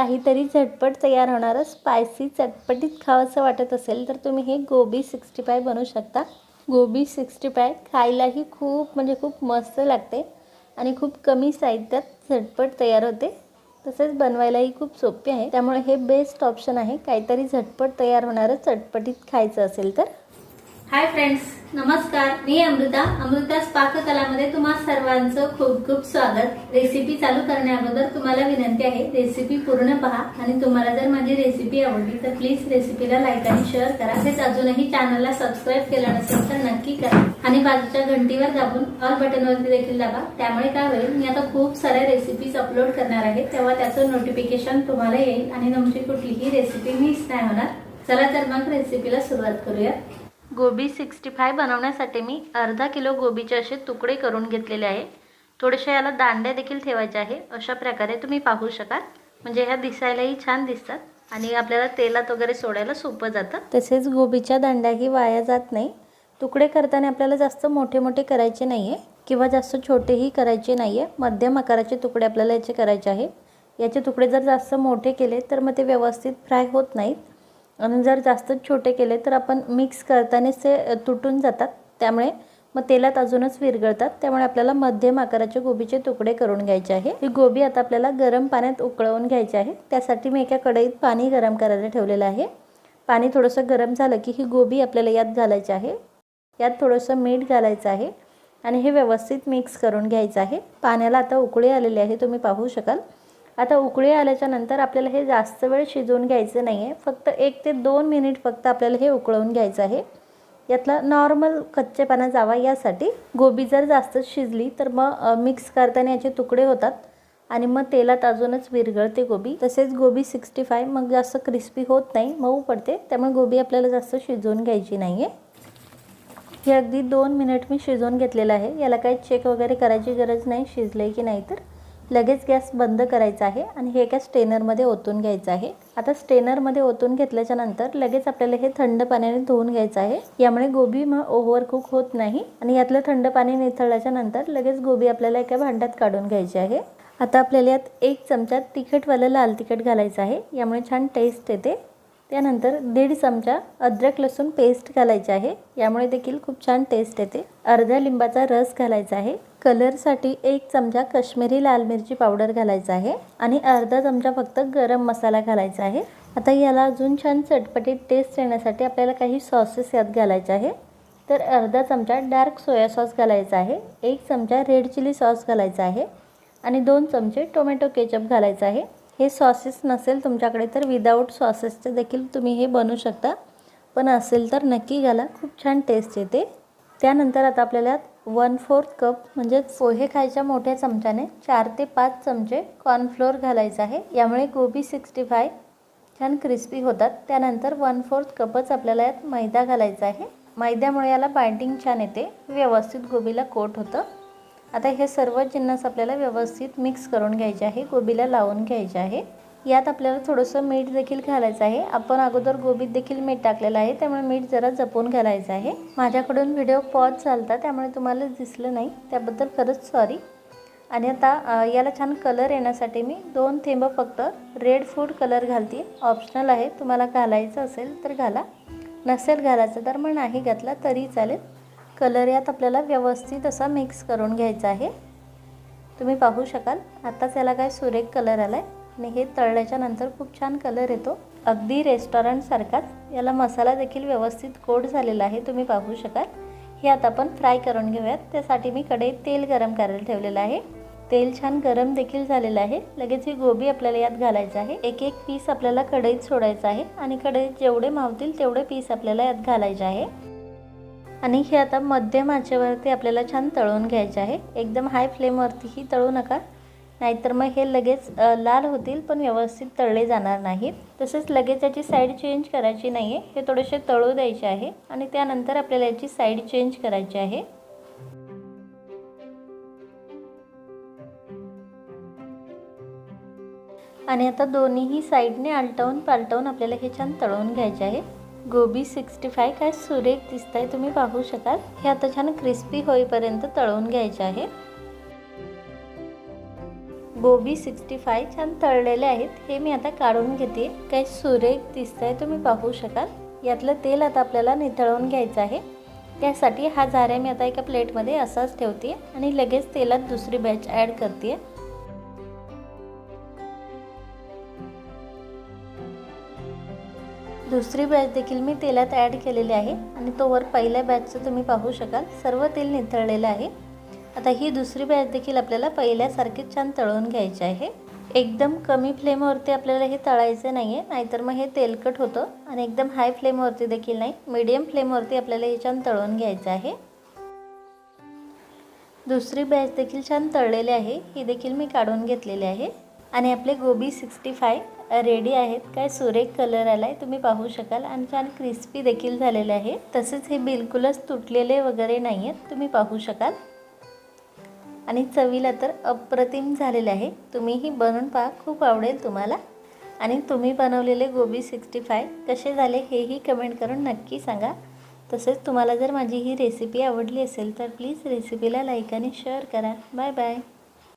काहीतरी झटपट तयार होणारं स्पायसी चटपटीत खावंसं वाटत असेल तर तुम्ही हे गोबी सिक्स्टी फाय बनवू शकता. गोबी सिक्स्टी फाय खायलाही खूप म्हणजे खूप मस्त लागते आणि खूप कमी साहित्यात झटपट तयार होते. तसेच बनवायलाही खूप सोपे आहे. त्यामुळे हे बेस्ट ऑप्शन आहे. काहीतरी झटपट तयार होणारं चटपटीत खायचं असेल तर. हाय फ्रेंड्स नमस्कार. मी अमृता. अमृता पाककलामध्ये तुम्हा सर्वांचं खूप खूप स्वागत. रेसिपी चालू करण्याअगोदर तुम्हाला विनंती आहे रेसिपी पूर्ण पहा आणि तुम्हाला जर माझी रेसिपी आवडली तर प्लीज रेसिपीला लाईक आणि शेअर करा. तसेच अजूनही चॅनलला सबस्क्राईब केलं नसेल तर नक्की करा. आणि बाजूच्या घंटीवर दाबून ऑल बटनवरती देखील दाबा. त्यामुळे काय होईल मी आता खूप साऱ्या रेसिपीज अपलोड करणार आहे. तेव्हा त्याचं नोटिफिकेशन तुम्हाला येईल आणि तुमची कुठलीही रेसिपी मिस नाही होणार. चला तर मग रेसिपीला सुरुवात करूया. गोबी सिक्स्टी फाय बनवण्यासाठी मी अर्धा किलो गोबीचे असे तुकडे करून घेतलेले आहे. थोडेसे याला दांड्या देखील ठेवायचे आहे. अशा प्रकारे तुम्ही पाहू शकाल. म्हणजे ह्या दिसायलाही छान दिसतात. आणि आपल्याला तेलात वगैरे सोडायला सोपं जातं. तसेच गोबीच्या दांड्याही वाया जात नाही. तुकडे करताना आपल्याला जास्त मोठे मोठे करायचे नाही आहे किंवा जास्त छोटेही करायचे नाही आहे मध्यम आकाराचे तुकडे आपल्याला याचे करायचे आहे. याचे तुकडे जर जास्त मोठे केले तर मग ते व्यवस्थित फ्राय होत नाहीत. आणि जर जास्त छोटे केले तर आपण मिक्स करतानाच ते तुटून जातात. त्यामुळे मग तेलात अजूनच विरघळतात. त्यामुळे आपल्याला मध्यम आकाराचे गोबीचे तुकडे करून घ्यायचे आहे. ही गोबी आता आपल्याला गरम पाण्यात उकळवून घ्यायची आहे. त्यासाठी मी एका कढईत पाणी गरम करायला ठेवलेलं आहे. पाणी थोडंसं गरम झालं की ही गोबी आपल्याला यात घालायची आहे. यात थोडंसं मीठ घालायचं आहे. आणि हे व्यवस्थित मिक्स करून घ्यायचं आहे. पाण्याला आता उकळी आलेली आहे तुम्ही पाहू शकाल. आता उकळी आल्याच्यानंतर आपल्याला हे जास्त वेळ शिजवून घ्यायचं नाही आहे फक्त एक ते दोन मिनिट फक्त आपल्याला हे उकळवून घ्यायचं आहे. यातला नॉर्मल कच्चेपणा जावा यासाठी. गोबी जर जास्त शिजली तर मग मिक्स करताना याचे तुकडे होतात आणि मग तेलात अजूनच विरघळते गोबी. तसेच गोबी सिक्स्टी फाय मग जास्त क्रिस्पी होत नाही मऊ पडते. त्यामुळे गोबी आपल्याला जास्त शिजवून घ्यायची नाही आहे हे अगदी दोन मिनिट मी शिजवून घेतलेलं आहे. याला काही चेक वगैरे करायची गरज नाही शिजले की नाही तर. लगेच गॅस बंद करायचा आहे आणि हे एका स्टेनरमध्ये ओतून घ्यायचं आहे. आता स्टेनरमध्ये ओतून घेतल्याच्या नंतर लगेच आपल्याला हे थंड पाण्याने धुवून घ्यायचं आहे. यामुळे गोबी मग ओव्हर कुक होत नाही आणि यातलं थंड पाणी निथळल्याच्या नंतर लगेच गोबी आपल्याला एका भांड्यात काढून घ्यायची आहे. आता आपल्याला यात एक चमचा तिखटवालं लाल तिखट घालायचं आहे. यामुळे छान टेस्ट येते. त्यानंतर दीड चमचा अद्रक लसूण पेस्ट घालायची आहे. यामुळे देखील खूप छान टेस्ट येते. अर्ध्या लिंबाचा रस घालायचा आहे. कलरसाठी एक चमचा कश्मीरी लाल मिरची पावडर घालायचा आहे. आणि अर्धा चमचा फक्त गरम मसाला घालायचा आहे. आता याला अजून छान चटपटीत टेस्ट येण्यासाठी आपल्याला काही सॉसेस यात घालायचे आहे. तर अर्धा चमचा डार्क सोया सॉस घालायचा आहे. एक चमचा रेड चिली सॉस घालायचा आहे. आणि दोन चमचे टोमॅटो केचप घालायचा आहे. हे सॉसेस नसेल तुमच्याकडे तर विदाऊट सॉसेसचे देखील तुम्ही हे बनवू शकता. पण असेल तर नक्की घाला खूप छान टेस्ट येते. त्यानंतर आता आपल्याला वन फोर्थ कप म्हणजेच पोहे खायच्या मोठ्या चमच्याने चार ते पाच चमचे कॉर्नफ्लोअर घालायचं आहे. यामुळे गोबी सिक्स्टी फाय छान क्रिस्पी होतात. त्यानंतर वन फोर्थ कपच आपल्याला यात मैदा घालायचा आहे. मैद्यामुळे याला बाइंडिंग छान येते. व्यवस्थित गोबीला कोट होतं. आता हे सर्व जिन्नस आपल्याला व्यवस्थित मिक्स करून घ्यायचे आहे गोबीला लावून घ्यायचे आहे. यात आपल्याला थोडंसं मीठ देखील घालायचं आहे. आपण अगोदर गोबीत देखील मीठ टाकलेलं आहे त्यामुळे मीठ जरा जपून घालायचं आहे. माझ्याकडून व्हिडिओ पॉज चालता त्यामुळे तुम्हाला दिसलं नाही. त्याबद्दल खरंच सॉरी आणि आता याला छान कलर येण्यासाठी मी दोन थेंब फक्त रेड फूड कलर घालते ऑप्शनल आहे तुम्हाला घालायचं असेल तर घाला. नसेल घालायचं तर मग नाही घातला तरी चालेल. कलर यात आपल्याला व्यवस्थित असा मिक्स करून घ्यायचा आहे. तुम्ही पाहू शकाल आत्ताच याला काय सुरेख कलर आला आहे आणि हे तळल्याच्या नंतर खूप छान कलर येतो. अगदी रेस्टॉरंटसारखाच याला मसाला देखील व्यवस्थित कोड झालेला आहे तुम्ही पाहू शकाल. हे आता आपण फ्राय करून घेऊयात. त्यासाठी मी कढईत तेल गरम करायला ठेवलेलं आहे. तेल छान गरम देखील झालेलं आहे. लगेच ही गोबी आपल्याला यात घालायचं आहे. एक एक पीस आपल्याला कढईत सोडायचं आहे आणि कढईत जेवढे मावतील तेवढे पीस आपल्याला यात घालायचे आहे. आणि हे आता मध्यम आचेवरती आपल्याला छान तळून घ्यायचे आहे. एकदम हाय फ्लेमवरतीही तळू नका. नाहीतर मग हे लगेच लाल होतील पण व्यवस्थित तळले जाणार नाहीत. तसेच लगेच याची साईड चेंज करायची नाही आहे हे थोडेसे तळू द्यायचे आहे आणि त्यानंतर आपल्याला याची साईड चेंज करायची आहे. आणि आता दोन्हीही साईडने आलटवून पालटवून आपल्याला हे छान तळून घ्यायचे आहे. गोबी सिक्स्टी फाय काय सुरेख दिसत आहे तुम्ही पाहू शकाल. हे आता छान क्रिस्पी होईपर्यंत तळून घ्यायचे आहे. गोबी सिक्स्टी फाय छान तळलेले आहेत. हे मी आता काढून घेते. काय सुरेख दिसत आहे तुम्ही पाहू शकाल. यातलं तेल आता आपल्याला निथळवून घ्यायचं आहे. त्यासाठी हा झाऱ्या मी आता एका प्लेटमध्ये असाच ठेवते आणि लगेच तेलात दुसरी बॅच ॲड करते. दुसरी बॅच देखील मी तेलात ॲड केलेली आहे आणि तोवर पहिल्या बॅचचं तुम्ही पाहू शकाल. सर्व तेल निथळलेलं आहे. आता ही दुसरी बॅच देखील आपल्याला पहिल्यासारखीच छान तळून घ्यायची आहे. एकदम कमी फ्लेमवरती आपल्याला हे तळायचं नाही आहे नाहीतर मग हे तेलकट होतं आणि एकदम हाय फ्लेमवरती देखील नाही मीडियम फ्लेमवरती आपल्याला हे छान तळून घ्यायचं आहे. दुसरी बॅच देखील छान तळलेली आहे ही देखील मी काढून घेतलेली आहे. आणि आपले गोबी सिक्स्टी फाय रेडी आहेत. काय सुरेख कलर आला आहे तुम्ही पाहू शकाल. आणि छान क्रिस्पी देखील झालेले आहे. तसेच हे बिलकुलच तुटलेले वगैरे नाही आहेत तुम्ही पाहू शकाल. आणि चवीला तर अप्रतिम झालेले आहे. तुम्हीही बनवून पहा खूप आवडेल तुम्हाला. आणि तुम्ही बनवलेले गोबी सिक्स्टी फाय कसे झाले हेही कमेंट करून नक्की सांगा. तसेच तुम्हाला जर माझी ही रेसिपी आवडली असेल तर प्लीज रेसिपीला लाईक आणि शेअर करा. Bye bye